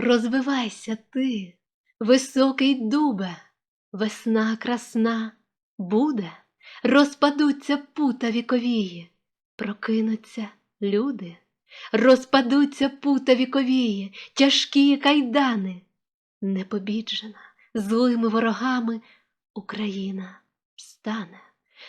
Розвивайся ти, високий дубе, весна красна буде, розпадуться пута віковії, прокинуться люди, розпадуться пута віковії, тяжкі кайдани, непобіджена злими ворогами Україна встане,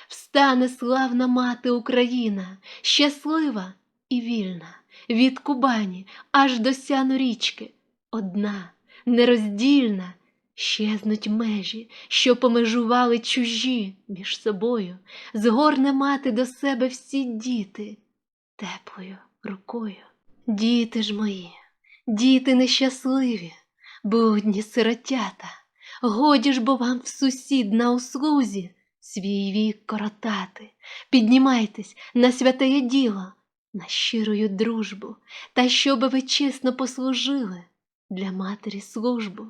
встане славна мати Україна, щаслива і вільна, від Кубані аж до сяну річки, одна, нероздільна, щезнуть межі, що помежували чужі між собою, згорне мати до себе всі діти теплою рукою. Діти ж мої, діти нещасливі, блудні сиротята, годі ж бо вам в сусід на услузі свій вік коротати, піднімайтесь на святеє діло, на щирою дружбу, та щоби ви чесно послужили для матері службу.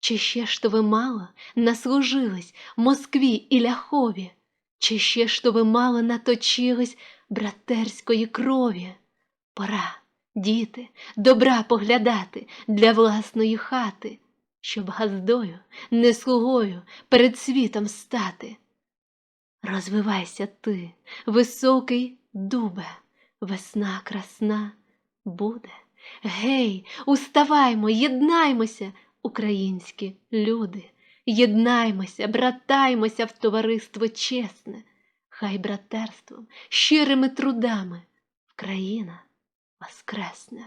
Чи ще що ви мало наслужились Москві і ляхові, чи ще що ви мало наточились братерської крові? Пора, діти, добра поглядати для власної хати, щоб газдою, не слугою перед світом стати. Розвивайся ти, високий дубе, весна красна буде. Гей, уставаймо, єднаймося, українські люди, єднаймося, братаймося в товариство чесне, хай братерством, щирими трудами Вкраїна воскресне.